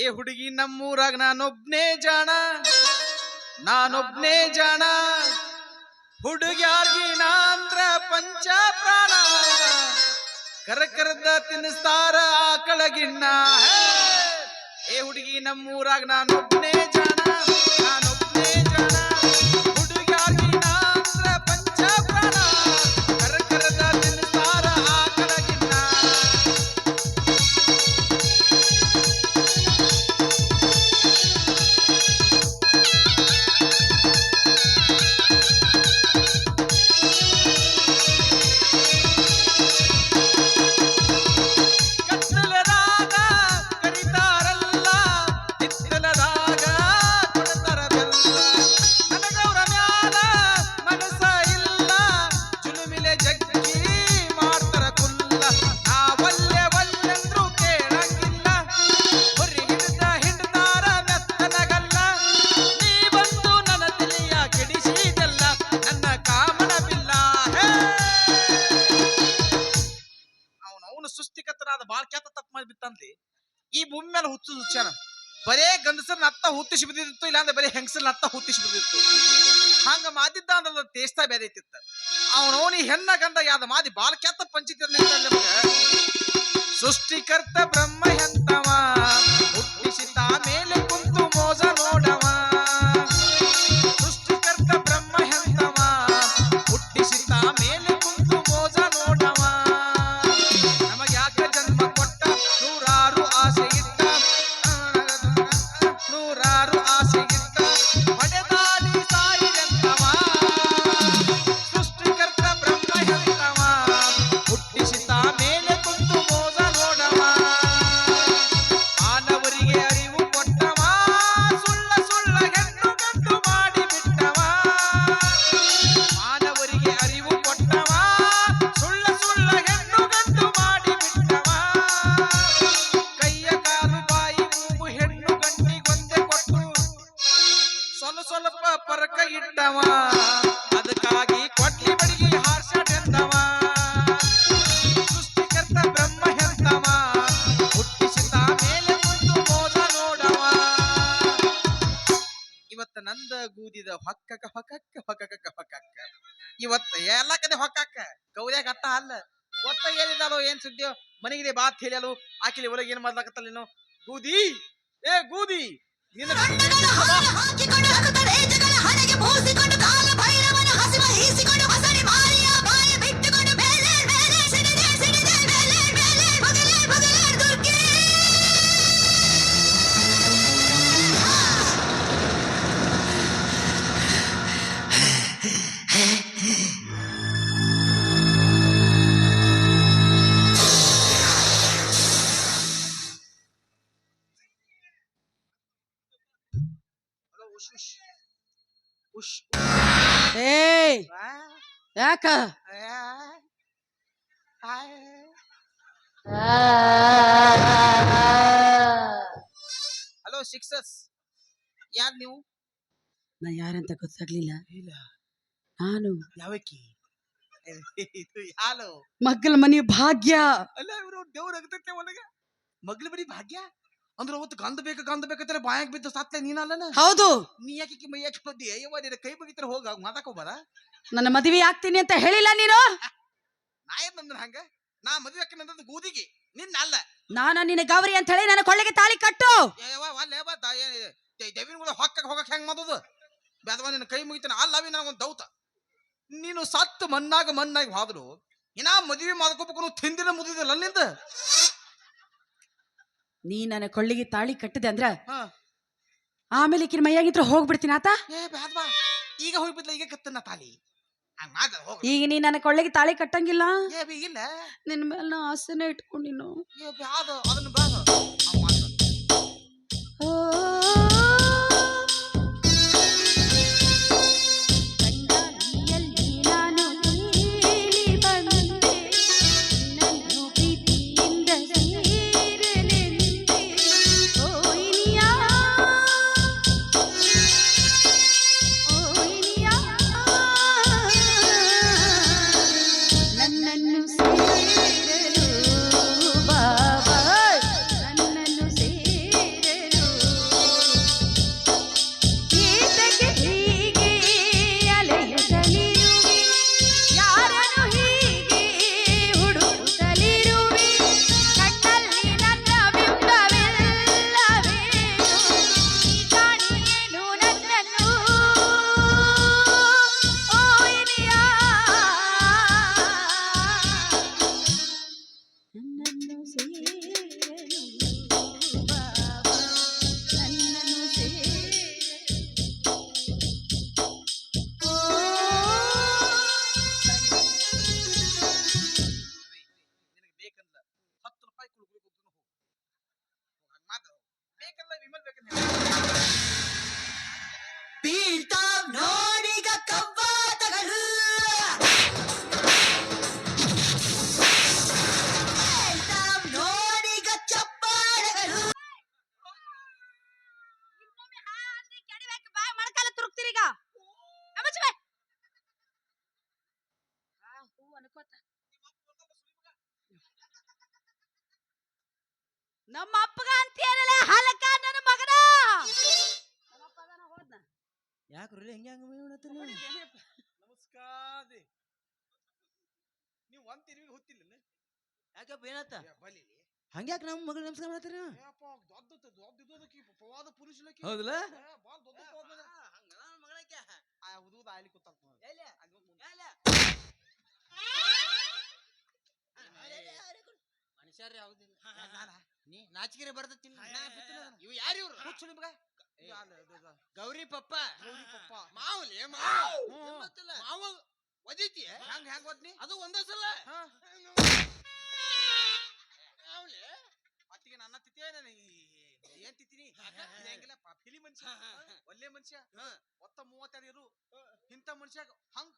ಏ ಹುಡುಗಿ ನಮ್ಮೂರಾಗ ನಾನೊಬ್ನೇ ಜಾಣ ನಾನೊಬ್ನೇ ಜಾಣ. ಹುಡುಗ್ಯಾರ್ಗಿ ನಾಂದ್ರ ಪಂಚ ಪ್ರಾಣ. ಕರಕರದ ತಿನ್ನಿಸ್ತಾರ ಆ ಕಳಗಿನ್ನ ಏ ಹುಡುಗಿ ನಮ್ಮೂರಾಗ ನಾನೊಬ್ನೇ ಕೆತ್ತ ತಪ್ಪು ಮಾಡಿ ಬಿತ್ತಂತಿ ಈ ಭೂಮಿ ಮೇಲೆ ಹುಚ್ಚು ಹುಚ್ಚಾನ, ಬರೇ ಗಂಡಸರನ್ನ ಅತ್ತ ಹುತ್ತಿಸಿ ಬಿದ್ದಿತ್ತು, ಇಲ್ಲಾಂದ್ರೆ ಬರೀ ಹೆಂಗಸರನ್ನ ನತ್ತ ಹುತ್ತಿಸಿ ಬಿದ್ದಿತ್ತು. ಹಂಗ ಮಾದಿದ್ದ ಅಂದ್ರೆ ಬೇರೆ ಐತಿತ್ತ. ಅವನವನಿ ಹೆಣ್ಣ ಗಂಡ ಯಾದ ಮಾದಿ ಬಾಳ ಕೆತ್ತ ಪಂಚಿತ ಸೃಷ್ಟಿಕರ್ತ ಬ್ರಹ್ಮ ಎಂತವ ಹುಟ್ಟಿಸಿದ ಮೇಲೆ ನಂದ ಹೊಕ್ಕಕ್ಕ ಹೊಕ್ಕಕ ಹೊಕ್ಕಕ್ಕ ಹೊಕ್ಕಕ್ಕ ಹೊಕ್ಕಕ್ಕ ಇವತ್ತ ಎಲ್ಲ ಕಡೆ ಹೊಕ್ಕಕ್ಕ ಗೌರ್ಯಾಗ ಅಟ್ಟ ಅಲ್ಲ. ಒತ್ತ ಏನಿದಾಲೋ ಏನ್ ಸುದ್ದಿಯೋ? ಮನೆಗಿದೆ ಬಾತ್ ಹೇಳಲು ಆಕಿಲಿ ಒಳಗೆ ಏನ್ ನೀನು? ಗೂದಿ! ಏ, ಗೂದಿ! ನಿನ್ನ ಯಾಕ. ಹಲೋ ಸಿಕ್ಸಸ್ ಯಾರು ನೀವು? ನಾ ಯಾರಂತ ಗೊತ್ತಾಗ್ಲಿಲ್ಲ. ಇಲ್ಲ. ನಾನು. ಯಾವಕ್ಕಿ? ಇದು ಯಾಲು ಮಗ್ಗಲ ಮನಿ ಭಾಗ್ಯ. ಅಲ್ಲ ಇವರು ದೇವ್ರ ಒಳಗ. ಮಗ್ಲ ಬರೀ ಭಾಗ್ಯ? ಅಂದ್ರೆ ಅವತ್ತು ಗಂಧ ಬೇಕು ಗಂಧ ಬೇಕಂತಾರೆ ಬಾಯಾಗ ಬಿದ್ದು ಸತ್ಲೆ ನೀನಲ್ಲನ? ಹೌದು. ನೀ ಯಾಕೆ ಮೈ ಯಾಕೆ ಬಂದಿ? ಅಯ್ಯವ್ವ ನಿನ್ನ ಕೈ ಬಗಿತಾರೆ ಹೋಗ ಮಾತಾಕೋಬಾರ ನನ್ನ ಮದುವೆ ಆಗ್ತೀನಿ ಅಂತ ಹೇಳಿಲ್ಲ ನೀನು? ನಾ ಏನ್ ನಂದ್ರ ಹಂಗ? ನಾ ಮದುವೆ ಹಾಕಿನಂದ್ ಗೂದಿಗೆ ನಿನ್ನ ಅಲ್ಲ. ನಾನು ನಿನ್ನ ಗೌರಿ ಅಂತ ಹೇಳಿ ನನ್ನ ಕೊಳ್ಳೆಗೆ ತಾಳಿ ಕಟ್ಟು. ಏಯವ್ವ ಅಲ್ಲೇ ಬಾ ದೇವಿನ ಕೂಡ ಹೊಕ್ಕಕ್ಕೆ ಹೋಗಕ್ಕೆ ಹೆಂಗ್ ಮಾಡೋದು? ಬೇದವ ನಿನ್ನ ಕೈ ಮುಗಿತಾನ ಅಲ್ಲವಿ ನನಗೊಂದು ದೌತ ನೀನು ಸತ್ತು ಮಣ್ಣಾಗ ಮಣ್ಣಾಗಿ ಹೋದ್ರು ಇನ್ನ ಮದುವೆ ಮಾಡ್ಕೋಬೇಕು ತಿಂದಿನ ಮುದಿದಿಲ್ಲ ಅಲ್ಲಿಂದ? ನೀ ನನ್ನ ಕೊಳ್ಳಿಗೆ ತಾಳಿ ಕಟ್ಟಿದೆ ಅಂದ್ರ ಹಾ. ಆಮೇಲೆ ಈಕಿನ ಮೈಯಾಗಿತ್ರ ಹೋಗ್ಬಿಡ್ತೀನಿ ಆತ? ಏ ಬಾ ಈಗ ಹೋಗ್ಬಿಡ್ಲ ಈಗ ಕತ್ತನ್ನ ತಾಲಿ ಹಂಗ ಮಾಡ ಹೋಗ. ಈಗ ನೀ ನನ್ನ ಕೊಳ್ಳಿಗೆ ತಾಳಿ ಕಟ್ಟಂಗಿಲ್ಲ? ಏ ಬಿ ಇಲ್ಲ. ನಿನ್ನ ಮೇಲೆ ನಾ ಆಸೆನೇ ಇಟ್ಕೊಂಡಿನು ಏ ಅದನ್ನ ಬ್ಯಾದ ಹಂಗ್ ಮಾಡ. ಕಣ್ಣಾಡಿಯಲ್ಲಿ Música ನಮ್ಮ ಅಪ್ಪಗ ಅಂತೀಯಲ್ಲ ಹಲಕ ನನ್ನ ಮಗನ. ಹೋದ್ನ. ಯಾಕ್ರಿ ಹೆಂಗೆ ಹಂಗೆ ನೀವು ನಮಸ್ಕಾರ. ನೀವು ಒಂದ್ ತಿರುವಿಗೆ ಹುತ್ತಿಲ್ಲ ಯಾಕಪ್ಪ ಏನಾತ ಬಲಿ. ಹಂಗ್ಯಾಕೆ ನಮ್ಮ ಮಗಳು ನಮಸ್ಕಾರ ಮಾಡತ್ತೀರಿ ನೀವು? ಪವಾದ ಪುರುಷಲಕ್ಕೆ ಹೌದಲ್ಲ? ಬಾಳ ದೊಡ್ಡ ಮಗಳಕ್ಕೆ ಆ ಉದುದ ಆಯ್ಲಿ ಕೂತಂತ ನೋಡಿ ಅಲ್ಲಿ ಹೋಗ್ ಮುಂದೆ. ಮನುಷ್ಯರು ನಾನಾ? ನೀ ನಾಚಿಕೆರೆ ಬರ್ತತಿಲ್ಲ ಇವ್ ಯಾರು ಇವ್ರು? ಹುಚ್ಚು ನಿಮ್ಗ. ಗೌರಿ ಪಪ್ಪ. ಗೌರಿ ಪಪ್ಪ. ಮಾವಲಿ ಮಾವ. ಒದಿತಿ? ಹೆಂಗ್ ಹೆಂಗ್ ಓದ್ನಿ ಅದು ಒಂದೇ ಸಲ ಮಾವಲಿ ಮತ್ತಿಗೆ ನನ್ನ ತಿಥಿ ಏನ್ ತಿತ್ತೀನಿ ಹೆಂಗಿಲ್ಲ? ಫಿಲಿ ಮನುಷ್ಯ. ಒಳ್ಳೆ ಮನುಷ್ಯ. ಒತ್ತ ಮೂವತ್ತೆರಡು ಇರು. ಇಂಥ ಮನುಷ್ಯ ಹಿಂಗ್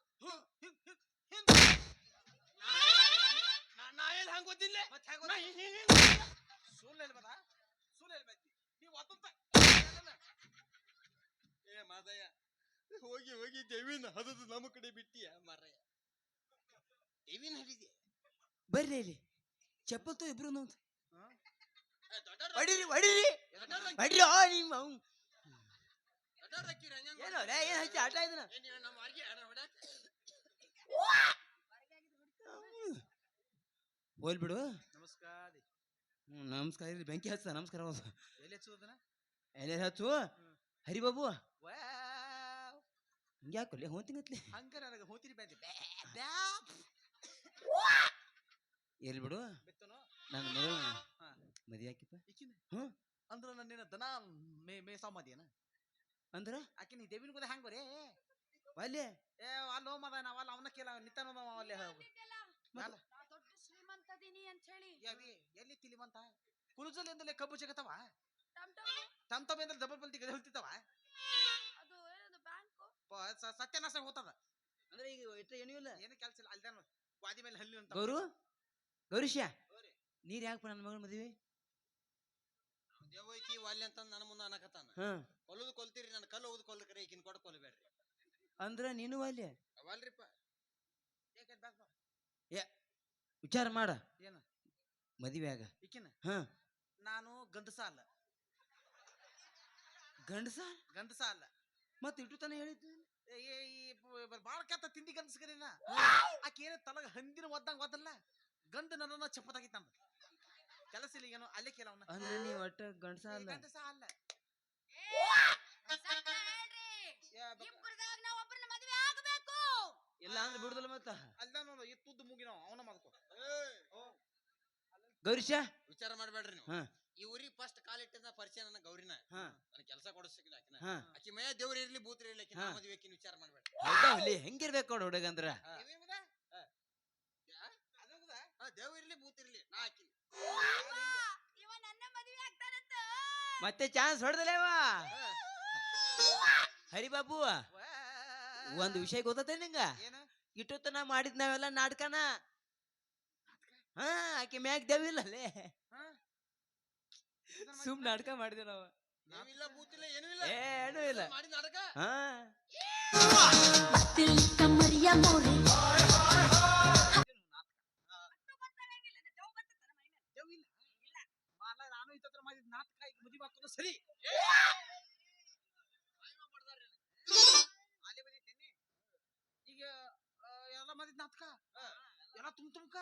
ಹಿಂಗ್. ನಾ ಎಲ್ಲಿ ಹಂಗ ಗೊತ್ತಿಲ್ಲ? ಮತ್ತ್ ಹೆಂಗ್ ಸುಳ್ಳು ಹೇಳ್ಬೇಡ ಸುಳ್ಳು ಹೇಳ್ಬೇಡಿ ನೀವು ಒತ್ತಂತ. ಏ ಮಾದಯ್ಯ ಹೋಗಿ ಹೋಗಿ ದೇವಿನ ಹದದು ನಮ್ಮ ಕಡೆ ಬಿಟ್ಟಿಯ ಮಾರಯ್ಯ ದೇವಿನ ಹಡಿದೆ ಬರ್ರಿ ಇಲ್ಲಿ. ಚಪ್ಪಲ್ ತೋ ಇಬ್ರು ಹಾ? ಹೊಡಿರಿ ಹೊಡಿರಿ. ಹೊಡಿರಿ ಆ ನಿಮ್ಮ ಏ ಏನೋ ರೇ ಏನ್ ಹಚ್ಚಿ ಆಟ ಇದನ್ನ? ಹೋಲ್ ಬಿಡು. ನಮಸ್ಕಾರ. ಹ್ಮ್, ನಮಸ್ಕಾರ. ಇಲ್ಲಿ ಬೆಂಕಿ ಹಚ್ಚ ನಮಸ್ಕಾರ ಹೋದ ಎಲ್ಲಿ ಹಚ್ಚೋದನ ಎಲ್ಲಿ ಹಚ್ಚು? ಹರಿಬಾಬು. ಹಿಂಗ್ಯಾಕೊಲ್ಲೆ ಹೋತಿಂಗತ್ಲಿ ಹಂಗ ನನಗೆ ಹೋತಿರಿ ಬಂದಿ ಎಲ್ಲಿ ಬಿಡು? ಬಿತ್ತನು? ನನ್ನ ಮಗಳು. ಮದಿ ಹಾಕಿಪ್ಪ ಹ್ಞೂ. ಹ್ಮ್. ಅಂದ್ರ ನನ್ನೇನ ದನ ಮೇ ಮೇ ಸಾಮಾದಿಯನ ಅಂದ್ರ? ಆಕಿ ನೀ ದೇವಿನ ಕೂಡ ಹೆಂಗ್ ಬರೇ? ಅಲ್ಲಿ? ಏ ಅಲ್ಲಿ ಮದ ನಾವಲ್ಲ ಅವನ ಕೇಳ ನಿತ್ತಾನ ಅಲ್ಲೇ ಹೋಗು ಮ್ಯಾಲ. ನಾ ದೊಡ್ಡ ಶ್ರೀಮಂತದೀನಿ ಅಂತ ಹೇಳಿ ಯಾವಿ ಎಲ್ಲಿ ತಿಲಿವಂತ ಕುರುಜಲಿಂದಲೇ ಕಬ್ಬು ಜಗತ್ತವ? ಟಮ್ ಟಮ್ ತಮ್ ತಮ್ಮ ಅಂದ್ರೆ ಡಬಲ್ ಬಲ್ತಿ ಗದೆ ಹೋಗ್ತಿತ್ತವ ಅದು ಏನದು ಬ್ಯಾಂಕು? ಸತ್ಯನಾಶ ಹೋತದ. ಅಂದ್ರೆ ಈಗ ಇಟ್ಟ ಏನೂ ಇಲ್ಲ? ಏನು ಕೆಲಸ ಇಲ್ಲ ಅಲ್ದಾನ ವಾದಿ ಮೇಲೆ ಹಲ್ಲಿ ಅಂತ. ಗೌರು ಗೌರೀಶ ನೀರ್ ಯಾಕೆ ನನ್ನ ಮಗಳ ಮದ್ವಿ? ದೇವೈತಿ ವಾಲ್ಯ ಅಂತ ನನ್ನ ಮುಂದೆ ಅನ್ನಕತ್ತಾನ ಹಾ. ಕೊಲ್ಲದು ಕೊಲ್ತೀರಿ ನನ್ನ ಕಲ್ಲು ಓದು ಕೊಲ್ಲ ಕರೆ ಈಗಿನ ಕೊಡ ಕೊಲ್ಲಬೇಡ್ರಿ ಅಂದ್ರ ನೀನು ಅಲ್ಲಿ ಅವಲ್ರಿಪ್ಪ ಏ ಬ್ಯಾಗ್ ಬಾ. ವಿಚಾರ ಮಾಡ. ಮದ್ವೆಯಾಗ ಈಕಿನ? ಹಾ. ನಾನು ಗಂಡಸ ಅಲ್ಲ. ಗಂಡಸ? ಗಂಡಸ ಅಲ್ಲ. ಮತ್ತೆ ಇಟ್ಟು ತಾನೇ ಹೇಳಿದ್ದು? ಬಾಳ ಕೆತ್ತ ತಿಂಡಿ ಗಂಡಸ್ಕರಿನ ಆಕೆ ಏನ ತಲಗ ಹಂದಿನ ಒದ್ದಂಗ ಒದ್ದಲ್ಲ. ಗಂಡ ನನ್ನ ಚಪ್ಪತಾಗಿತ್ತ ಅಂದ ಕೆಲಸ ಇಲ್ಲ ಏನೋ ಅಲ್ಲೇ ಕೇಳ ಅಂದ್ರೆ ನೀ ಒಟ್ಟ ಗಂಡಸ ಅಲ್ಲ? ಗಂಡಸ ಅಲ್ಲ. ಇಲ್ಲ ಅಂದ್ರೆ ಬಿಡುದಿಲ್ಲ ಮತ್ತ. ಅಲ್ಲ ನೋಡು ಈ ತುದ್ದು ಮುಗಿನ ಅವನ ಮಾಡ್ಕೊ ಗೌರೀಶ? ವಿಚಾರ ಮಾಡ್ಬೇಡ್ರಿ ನೀವು. ಹಾ. ಈ ಊರಿಗೆ ಫಸ್ಟ್ ಕಾಲಿಟ್ಟಿದ ಪರಿಚಯ ನನ್ನ ಗೌರಿನ. ಹಾ. ನನಗೆ ಕೆಲಸ ಕೊಡಿಸಿಲ್ಲ ಆಕಿನ. ಹಾ. ಆಕಿ ಮೇ ದೇವ್ರ ಇರ್ಲಿ ಬೂತ್ರ ಇರ್ಲಿ ಹಾ. ಮದುವೆ ಆಕಿನ ವಿಚಾರ ಮಾಡ್ಬೇಡ್ರಿ. ಹೌದಾ ಹುಲಿ? ಹೆಂಗಿರ್ಬೇಕು ನೋಡು ಹುಡುಗ ಅಂದ್ರ? ಇವೇನಿದೆ? ಅದು ಹೌದಾ? ಹಾ ದೇವ್ ಇರ್ಲಿ ಬೂತ್ ಇರ್ಲಿ ನಾ ಆಕಿನ. ಇವ ನನ್ನ ಮದುವೆ ಆಗ್ತಾರಂತ. ಮತ್ತೆ ಚಾನ್ಸ್ ಹೊಡೆದಲೇವ ಹರಿ ಬಾಬು ಒಂದ್ ವಿಷಯ ಗೊತ್ತೈತೆ ನಿಂಗ? ಏನು? ನಾ ಮಾಡಿದ್ ನಾವೆಲ್ಲ ನಾಟಕನ. ಹಾ ಆಕೆ ಮ್ಯಾಗ ದೇವಿಲ್ಲ ಅಲ್ಲೇ ಹಾ? ಇದನ್ನ ಸುಮ್ ನಾಟಕ ಮಾಡಿದೆ ನಾವು. ಇಲ್ಲ ಏನೂ ಇಲ್ಲ ಏನೂ ಇಲ್ಲ. ಮಾಡಿ ನಾಟಕ ಹಾ ನಾನು ಇತ್ತತ್ರ ಮಾಡಿದ ನಾಟಕ. ಈಗ ಮದುವೆ ಸರಿ ಅಲ್ಲಿ ಬಂದಿದ್ದೇನೆ ಈಗ ಎಲ್ಲ ಮಾಡಿದ ನಾಟಕ? ಎಲ್ಲ ತುಂಬ ತುಮ್ಕ?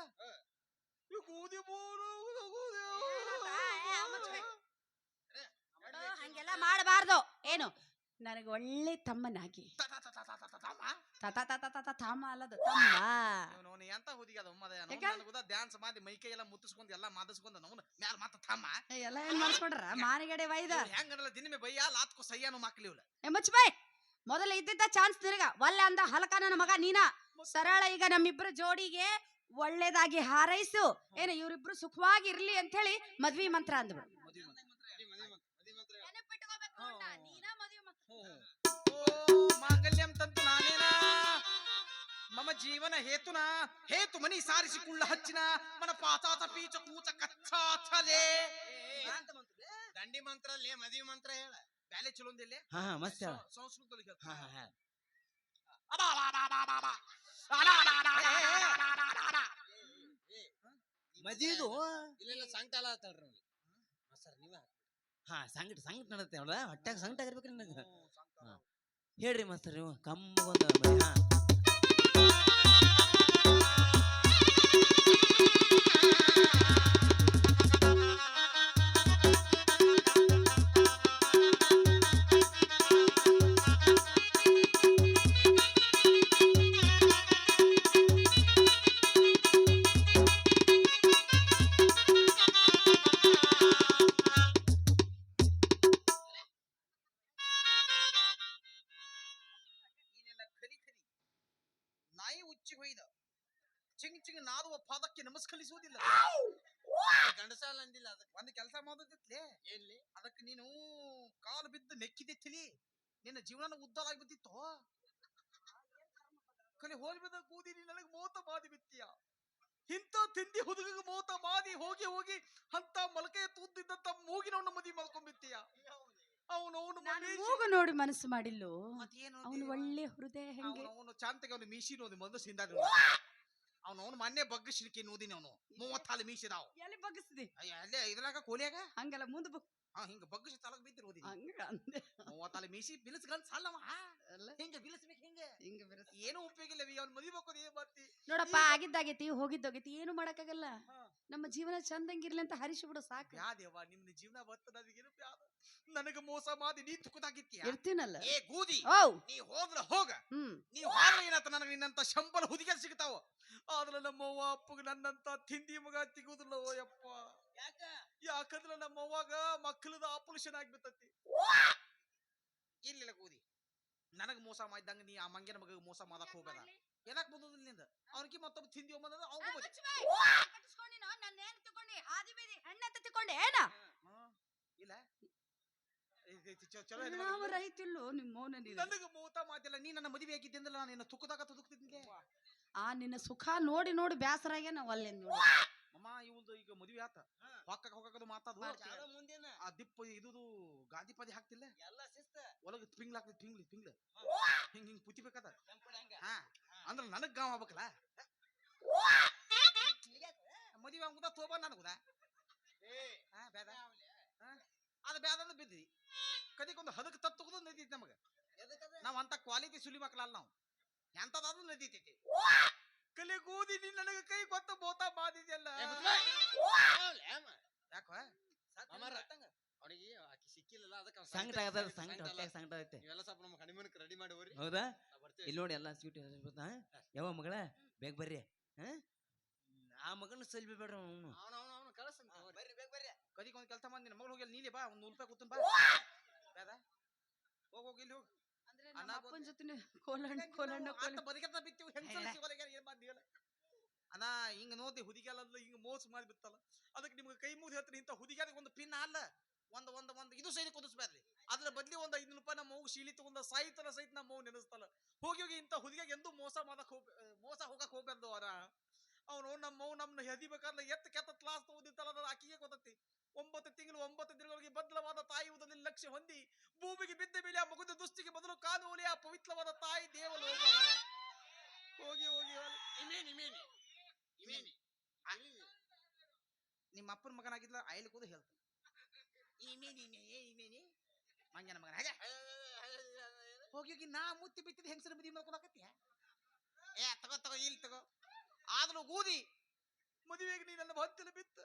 ನೋಡು, ಹಂಗೆಲ್ಲ ಮಾಡಬಾರ್ದು. ಏನು? ನನಗೆ ಒಳ್ಳೆ ತಮ್ಮನಾಗಿ. ತಾಮ ಅಲ್ಲದ ತಮ್ಮ? ಎಂತ ಹುದಿಗೆ ಯಾಕ? ಡ್ಯಾನ್ಸ್ ಮಾಡಿ ಮೈ ಕೈ ಎಲ್ಲ ಮುತ್ತಿಸ್ಕೊಂಡು ಎಲ್ಲ ಮಾದಿಸ್ಕೊಂಡು ನಾವು ಮ್ಯಾಲ ಮಾತ ತಮ್ಮ. ಎಲ್ಲ ಏನ್ ಮಾಡಿಸ್ಕೊಂಡ್ರ? ಮಾನಿಗಡೆ ವೈದ ಹೆಂಗಲ್ಲ ದಿನಮೆ ಬೈಯ ಲಾತ್ಕೋ ಸಯ್ಯಾನು ಏ ಮುಚ್ಚ ಬೈ ಮೊದಲ ಇದ್ದಿದ್ದ ಚಾನ್ಸ್ ತಿರ್ಗ. ಒಲ್ಲೆ ಅಂದ ಹಲಕ ನನ್ನ ಮಗ ನೀನಾ. ಸರಳ ಈಗ ನಮ್ಮಿಬ್ರು ಜೋಡಿಗೆ ಒಳ್ಳೇದಾಗಿ ಹಾರೈಸು. ಏನು ಇವರಿಬ್ರು ಸುಖವಾಗಿ ಇರ್ಲಿ ಅಂತ ಹೇಳಿ ಮದ್ವಿ ಮಂತ್ರ ಅಂದ್ಬಿಡು ತಂತು ಮಮ ಜೀವನ ಹೇತುನ? ಹೇತು ಮನಿ ಸಾರಿಸಿಕೊಳ್ಳ ಹಚ್ಚಿನ? ಮನ ಪಾತಾತ ಪೀಚ ಕೂಚ ಕಚ್ಚಾಚಲೆ ದಂಡಿ ಮಂತ್ರ? ಅಲ್ಲಿ ಮದ್ವಿ ಮಂತ್ರ ಹೇಳ. ಬ್ಯಾಲೆ ಚಲೋ ಹಾ ಮಸ್ತ್ ಸಂಸ್ಕೃತದಲ್ಲಿ ಹೇಳ್ ಹಾ ಹಾ ಅಬಾಬಾಬಾ ಮದ್ವಿದು ಇಲ್ಲೆಲ್ಲ ಸಂಕಟ ಅಲ್ಲ ಆತಾಳ್ರಿ ನೋಡಿ ಸರ್ ನೀವ ಹಾ ಸಂಗಟ ಸಂಗಟ ನಡತ್ತೆ ಅವಳ ಹೊಟ್ಯಾಗ ಸಂಗಟ ಆಗಿರ್ಬೇಕ್ರಿ ನನಗೆ. ಹೇಳ್ರಿ ಮಾಸ್ತರ್ ನೀವು ಕಮ್ಮಗೊಂದು ಮರಿ ಪಾದಕ್ಕೆ ನಮಸ್ಕರಿಸುವುದಿಲ್ಲ ಗಂಡಸ ಅಲ್ಲ ಅಂದಿಲ್ಲ ಅದಕ್ಕೆ ಒಂದು ಕೆಲಸ ಮಾಡೋದಿತ್ಲೆ? ಏನ್ಲಿ? ಅದಕ್ಕೆ ನೀನು ಕಾಲು ಬಿದ್ದು ನೆಕ್ಕಿದಿತ್ತಿಲಿ ನಿನ್ನ ಜೀವನ ಉದ್ದಾರ ಆಗ್ಬಿಟ್ಟಿತ್ತು? ಕಲಿ ಹೋಲಿ ಬಿದ್ದ ಕೂದಿ ನನಗೆ ಮೋತ ಮಾದಿ ಬಿತ್ತೀಯ ಇಂಥ ತಿಂಡಿ ಹುದುಗ ಮೋತ ಮಾದಿ ಹೋಗಿ ಹೋಗಿ ಅಂತ ಮಲಕೆ ತೂದಿದ್ದಂತ ಮೂಗಿನವನ್ನ ಮದಿ ಮಲ್ಕೊಂಡ್ಬಿತ್ತೀಯ ಅವನು ಅವನು ನಾನು ಮೂಗು ನೋಡಿ ಮನಸ್ಸು ಮಾಡಿಲ್ಲೋ? ಅವನು ಒಳ್ಳೆ ಹೃದಯ ಹೆಂಗೆ? ಅವನು ಚಾಂತಗೆ ಅವನು ಮೀಸಿ ನೋಡಿ. ಮೊದಲು ಸಿಂದಾಡಿ ಅವನು ಅವನು ಮೊನ್ನೆ ಬಗ್ಗಿಸ್ಲಿಕ್ಕೆ ನೋದಿನಿ ಅವನು. ಮೂವತ್ತಾಲು ಮೀಸಿದಾವ್. ಎಲ್ಲಿ ಬಗ್ಗಿಸ್ದಿ? ಅಯ್ಯ ಅಲ್ಲೇ ಇದ್ರಾಗ ಕೋಲಿಯಾಗ ಹಂಗಲ್ಲ ಮುಂದ್ ಬಗ್ ಹಾ ಹಿಂಗ ಬಗ್ಗಿಸಿ ತಲಗ ಬಿದ್ದಿರ ಓದಿ ಹಂಗ ಅಂದೆ. ಮೂವತ್ತಾಲು ಮೀಸಿ ಬಿಲಿಸ್ಗಂಡ್ ಸಾಲವ ಅಲ್ಲ. ಹಿಂಗ ಬಿಲಿಸ್ಬೇಕು ಹಿಂಗ. ಹಿಂಗ ಬೆರೆಸ್ ಏನು ಉಪಯೋಗ ಇಲ್ಲ ಅವ್ನು ಮದಿಬೇಕು ಏನ್ ಮಾಡ್ತಿ? ನೋಡಪ್ಪ ಆಗಿದ್ದಾಗೈತಿ ಹೋಗಿದ್ದೋಗೈತಿ ಏನು ಮಾಡಕ್ಕಾಗಲ್ಲ. ಹಾ. ನಮ್ಮ ಜೀವನ ಚಂದಂಗಿರ್ಲಿ ಅಂತ ಹರಿಸಿ ಬಿಡು ಸಾಕು. ಯಾದೇವ ನಿಮ್ದು ಜೀವನ ಬರ್ತದ ಬ್ಯಾದ ನನಗ ಮೋಸ ಮಾಡಿ ನೀ ತುಕುದಾಗಿತ್ತೀಯ ಇರ್ತೀನಲ್ಲ. ಏ ಗೂದಿ ಓ ನೀ ಹೋದ್ರ ಹೋಗ. ಹ್ಮ್. ನೀ ಹೋದ್ರ ಏನಂತ ನನಗ ನಿನ್ನಂತ ಶಂಬಲ ಹುದಿಗೆ ಸಿಗ್ತಾವ. ಆದ್ರ ನಮ್ಮವ್ವ ಅಪ್ಪಗ ನನ್ನಂತ ತಿಂಡಿ ಮಗ ಸಿಗುದಿಲ್ಲ ಓ ಯಪ್ಪ. ಯಾಕ? ಯಾಕಂದ್ರ ನಮ್ಮವ್ವಾಗ ಮಕ್ಕಳದ ಆಪರೇಷನ್ ಆಗ್ಬಿತ್ತತಿ ಇಲ್ಲಿಲ್ಲ ಕೂದಿ. ನನಗ ಮೋಸ ಮಾಡಿದಂಗ ನೀ ಆ ಮಂಗ್ಯನ ಮಗ ಮೋಸ ಮಾಡಕ್ ಹೋಗದ ಎದಕ್ ಬಂದದಿಲ್ಲ ನಿಂದ? ಅವ್ರಿಗೆ ಮತ್ತೊಬ್ಬ ತಿಂದಿ ಒಮ್ಮದ ಅವ್ನು ಇಲ್ಲ? ಇದ್- ಇದ್ ಚ- ಚಲೋ ರೈತಿಲ್ಲೋ ನಿಮ್ಮ ಮೌನ ನೀನು. ನನಗ ಮೋತ ಮಾತಿಲ್ಲ. ನೀ ನನ್ನ ಮದುವೆ ಆಗಿದ್ದಿಂದಲ್ಲ ನಾನು ನಿನ್ನ ತುಕ್ಕದಾಗ ತುದುಕ್ತಿದ್ದೆ. ಆ ನಿನ್ನ ಸುಖ ನೋಡಿ ನೋಡಿ ಬ್ಯಾಸರಾಗೆ ನಾವು ಅಲ್ಲೇ ನೋಡಿ. ಅಮ್ಮ ಇವಂದು ಈಗ ಮದುವೆ ಆತ. ಹೊಕ್ಕಕ್ಕೆ ಹೋಗಕ್ಕದು ಮಾತಾದು ಮುಂದಿನ. ಆ ದಿಪ್ಪ ಇದುದು ಗಾದಿ ಪದಿ ಹಾಕ್ತಿಲ್ಲ? ಎಲ್ಲ ಶಿಸ್ತ. ಒಳಗೆ ತಿಂಗ್ಳ ಹಾಕ್ತಿ ತಿಂಗ್ಳು ಹಿಂಗ ಹಿಂಗ್ ಹಿಂಗ್. ಪುತಿಬೇಕದ ಹಾ. ಅಂದ್ರ ನನಗ್ ಗಾವ್ ಆಗ್ಬೇಕಲ್ಲ? ಮದುವೆ ಆಗುದ ತೋಬ ನನಗುದ ಏ ಹಾ ಬೇಡ ಅದ ಬ್ಯಾದ ಅಂದ್ರೆ ಬಿದ್ದಿ. ಕದಿಕೊಂದು ಹದಕ್ ತತ್ತುಗುದು ನೈತಿ ನಮಗ. ನಾವ್ ಅಂತ ಕ್ವಾಲಿಟಿ ಸುಲಿ ಮಕ್ಕಳಲ್ಲ ನಾವು. ಎಂತದಾದ್ರೂ ನದೀತೈತಿ ಕಲಿ ಗೂದಿ ನೀನ್ ನನಗ ಕೈ ಕೊತ್ತ ಬೋತ ಬಾದಿದೆಯಲ್ಲ? ಯಾಕೋ. ಅವ್ನಿಗೆ ಆಕಿ ಸಿಕ್ಕಿಲ್ಲ ಅದಕ್ಕೆ ಸಂಗಟ ಆಗದ ಸಂಗಟ ಹೊಟ್ಟೆ ಸಂಗಟ ಐತೆ. ಇವೆಲ್ಲ ಸ್ವಲ್ಪ ನಮ್ಮ ಹನಿಮೂನ್ಕ್ ರೆಡಿ ಮಾಡಿ ಹೋಗ್ರಿ. ಹೌದಾ? ಇಲ್ಲಿ ನೋಡಿ ಎಲ್ಲ ಸ್ವೀಟ್ ಯಾವ ಮಗಳ ಬೇಗ ಬರ್ರಿ ಹಾ? ಆ ಮಗನ ಸಲ್ಬಿ ಬೇಡ್ರಿ ಅವನು. ಅವನು ಅವನು ಅವನು ಕಳಿಸ್ ಬರ್ರಿ ಬೇಗ ಬರ್ರಿ. ಕದಿಗೆ ಒಂದ್ ಕೆಲಸ ಮಾಡಿ ನಿನ್ನ ಮಗಳು ಹೋಗಿ ನೀಲಿ ಬಾ ಒಂದು ನೂರು ರೂಪಾಯಿ ಕೂತನ್ ಬಾ. ಬೇಡ ಹೋಗಿ ಹೋಗಿ ಇಲ್ಲಿ ಹೋಗ್. ಅಪ್ಪನ ಜೊತೆ ಕೋಲಣ್ಣ ಕೋಲಣ್ಣ ಬದುಕತ್ತ ಬಿತ್ತೀವಿ ಹೆಂಗ್ ಸಿಗೋಲ್ಲ ಏನ್ ಮಾಡ್ದೀವಲ್ಲ ಅಣ್ಣ ಹಿಂಗ ನೋದಿ ಹುದಿಗೆಲ್ಲ ಹಿಂಗ ಮೋಸ ಮಾಡಿ ಬಿತ್ತಲ್ಲ. ಅದಕ್ಕೆ ನಿಮ್ಗೆ ಕೈ ಮುಗಿದು ಹೇಳ್ತೀನಿ ಇಂಥ ಹುದಿಗೆ ಒಂದು ಪಿನ್ ಅಲ್ಲ ಒಂದ್ ಒಂದ್ ಒಂದ್ ಇದು ಸೈಡ್ ಕುದಿಸ್ಬೇಡ್ರಿ. ಅದ್ರ ಬದ್ಲಿ ಒಂದ್ ಐದು ರೂಪಾಯಿ ನಮ್ಮ ಮಗು ಶೀಲಿ ತಗೊಂಡ ಸಾಯಿತನ ಸಹಿತ ನಮ್ಮ ಮಗು ನೆನೆಸ್ತಲ್ಲ ಹೋಗಿ ಹೋಗಿ ಇಂಥ ಹುದಿಗೆ ಎಂದೂ ಮೋಸ ಮಾಡಕ್ ಹೋಗ್ ಮೋಸ ಹೋಗಕ್ ಹೋಗ್ಬಾರ್ದು ಅವರ. ಅವನು ನಮ್ಮ ಮಗು ನಮ್ನ ಹೆದಿಬೇಕಾದ್ರೆ ಎತ್ತ ಕೆತ್ತ ಕ್ಲಾಸ್ ತಗೋದಿತ್ತಲ್ಲ ಅದ್ರ ಆಕಿಗೆ ಗೊತ್ತೈತಿ ಒಂಬತ್ತು ತಿಂಗಳು ಒಂಬತ್ತು ದಿನಗಳಿಗೆ ಬದಲವಾದ ತಾಯಿ ಉದರಲ್ಲಿ ಲಕ್ಷ್ಯ ಹೊಂದಿ ಭೂಮಿಗೆ ಬಿದ್ದ ಮೇಲೆ ಆ ಮಗನಾಗಿದ್ಲ ಆಯ್ಲಿ ಕೂದ ಹೇಳ್ತಾನೆ. ಈಮೇನಿ ಈಮೇನಿ ಮಂಜನ ಮಗನ ಹಾಗೆ? ಹೋಗಿ ಹೋಗಿ ನಾ ಮುತ್ತಿ ಬಿತ್ತಿದ ಹೆಂಗಸರ ಮದುವೆ ಮಾಡ್ಕೊಳಕತ್ತೀಯ ಏ ತಗೋ ತಗೋ ಇಲ್ಲಿ ತಗೋ. ಆದ್ರೂ ಗೂದಿ ಮದುವೆಗೆ ನೀ ನನ್ನ ಹೊತ್ತಿನ ಬಿತ್ತ.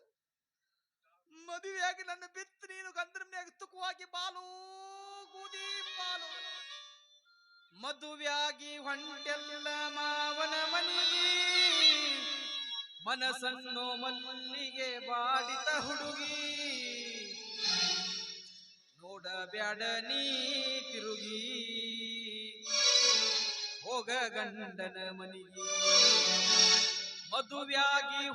ಮದುವೆಯಾಗಿ ನನ್ನ ಬಿತ್ತು ನೀನು ಗಂಧರ್ಮನ್ಯಾಗ ತುಕುವಾಗಿ ಬಾಲು ಗೂದಿ ಬಾಲು. ಮದುವೆಯಾಗಿ ಹೊಂಟೆಲ್ಲ ಮಾವನ ಮನಿಗೆ. ಮನಸ್ಸನ್ನು ಮಲ್ಲಿಗೆ ಬಾಡಿದ ಹುಡುಗಿ. ನೋಡಬ್ಯಾಡ ನೀ ತಿರುಗಿ. ಹೋಗ ಗಂಡನ ಮನಿಗೆ. ಮದುವೆಯಾಗಿ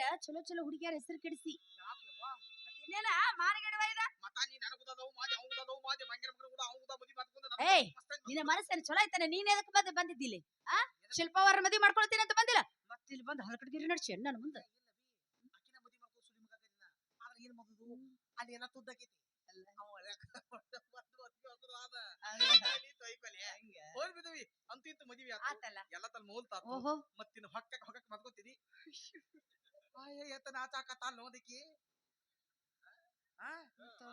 ಎಲ್ಲರ ಚಲೋ ಚಲೋ ಹುಡುಗಿಯರ ಹೆಸರು ಕೆಡಿಸಿ. ನನ್ನ ಮನಸ್ಸೇನು ಚಲೋ ಐತಾನೆ, ನೀನ್ ಎದಕ್ ಬಂದು ಬಂದಿದ್ದಿಲ್ಲಿ ಆ? ಶಿಲ್ಪಾವರ ಮದಿ ಮಾಡ್ಕೊಳ್ತೀನಿ ಅಂತ ಬಂದಿಲ್ಲ? ಮತ್ತೆ ಇಲ್ಲಿ ಬಂದು ಹಲಕಡ್ಗಿರಿ ನಡ್ಸಿ ನನ್ನ ಮುಂದೆ. ಏನ್ ಅಲ್ಲಿ ಎಲ್ಲ ತುದ್ದಾಕೈತಿ ಹೋಲ್ ಬಿದ್ದವಿ. ಅಂತೂ ಇಂತೂ ಮದುವೆ ಆತಲ್ಲ. ಎಲ್ಲ ತನ್ನ ಮೂಲ್ ತಾತ. ಮತ್ತಿನ ಹೊಕ್ಕಕ್ ಹೊಕ್ಕಕ್ ಮದ್ಕೋತಿದಿ ಆಯ ಎತ್ತ ನೋದಕಿ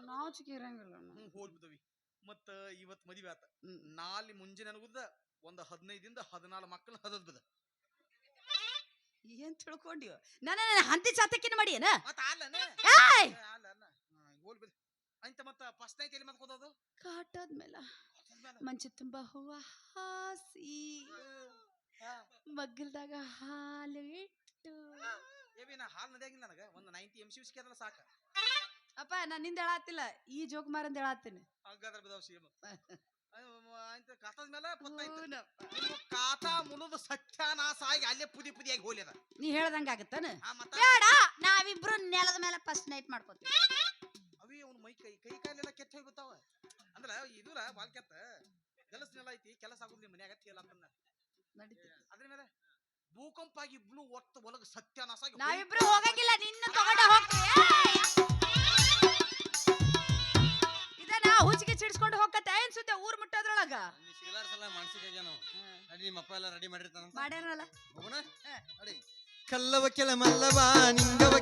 ನಾಚಿಕೆ ಇರಂಗಿಲ್ಲ ಹ್ಮ್ ಹೋಲ್ ಮತ್ತ ಇವತ್ ಮದುವೆ ಆತ. ನಾಲಿ ಮುಂಜಾನೆ ಅನ್ಗುದ ಒಂದ್ ಹದಿನೈದಿಂದ ಹದಿನಾಲ್ಕು ಮಕ್ಕಳು ಹದದ್ ಬಿದ ಏನ್ ತಿಳ್ಕೊಂಡಿವ ನಾನು ಹಂತಿ ಚಾತಕಿನ ಮಾಡಿ ಏನ ಮತ್ತ ಅಲ್ಲ ಅಲ್ಲ ಹೋಲ್ ಅಂತ ಮತ್ತ ಫಸ್ಟ್ ನೈಟ್ ಎಲ್ಲಿ ಮದ್ಕೋದದು ಕಾಟಾದ್ಮೇಲ. ಮಂಚ ತುಂಬಾ ಹೂವ ಹಾಸಿ ಮಗ್ಗಲ್ದಾಗ ಹಾಲು ಇಟ್ಟು ಏವಿ ನಾ ಹಾಲ್ ನದಿಯಾಗಿಲ್ಲ ನನಗ. ಒಂದು ನೈಂಟಿ ಎಂ ಸಿ ವಿಸ್ಕಿ ಅದಲ್ಲ ಸಾಕ. ಅಪ್ಪ ನಾನು ನಿಂದ ಹೇಳತ್ತಿಲ್ಲ ಈ ಜೋಕ್ ಮಾರಂದ ಹೇಳತ್ತೀನಿ ಹಂಗಾದ್ರೆ ಬಿದಾವ್ ಸಿ ಅಂತ ಕಾತದ ಮೇಲೆ ಪತ್ತಾಯ್ತು ನಿಮ್ಮ ಕಾತ ಮುಳುದು ಸತ್ಯಾನಾಶ ಆಗಿ ಅಲ್ಲೇ ಪುದಿ ಪುದಿಯಾಗಿ ಹೋಲಿದ ನೀ ಹೇಳ್ದಂಗ ಆಗತ್ತಾನ ಬೇಡ. ನಾವಿಬ್ರು ನೆಲದ ಮೇಲೆ ಫಸ್ಟ್ ನೈಟ್ ಮಾಡ್ಕೋತೀವಿ. ಮೈ ಕೈ ಕೈ ಕಾಲೆಲ್ಲ ಕೆಟ್ಟ ಹೋಗ್ಬಿಡ್ತಾವ. ಅಂದ್ರ ಇದೂರ ಬಾಲ್ ಕೆತ್ತ ಕೆಲಸನೆಲ್ಲ ಐತಿ ಕೆಲಸ ಆಗುದಿಲ್ಲ ಮನ್ಯಾಗ ಅತ್ತಿಲ್ಲ ಅಂತಂದ. ಅದ್ರ ಮೇಲೆ ಭೂಕಂಪ ಆಗಿ ಇಬ್ಳು ಒತ್ತ ಒಲಗ ಸತ್ಯಾನಾಶ ಆಗಿ ನಾವಿಬ್ರು ಹೋಗಂಗಿಲ್ಲ ನಿನ್ನ ತಗೊಂಡ ಹೋಗ್ತೀವಿ ಇದನ್ನ ಹುಚ್ಚಿಗೆ ಚಿಡ್ಸ್ಕೊಂಡು ಹೋಗತ್ತೆ ಏನ್ ಸುದ್ದಿ ಊರ್ ಮುಟ್ಟೋದ್ರೊಳಗ? ಸಿಗಲಾರ ಸಲ ನಾವು. ನಡಿ ನಿಮ್ಮ ಅಪ್ಪ ಎಲ್ಲ ರೆಡಿ ಮಾಡಿರ್ತಾನಂತ. ಮಾಡ್ಯಾರಲ್ಲ. ಹೋಗೋಣ? ನಡಿ. ಕಲ್ಲವ ಕೆಲ ಮಲ್ಲವ ನಿಂಗವ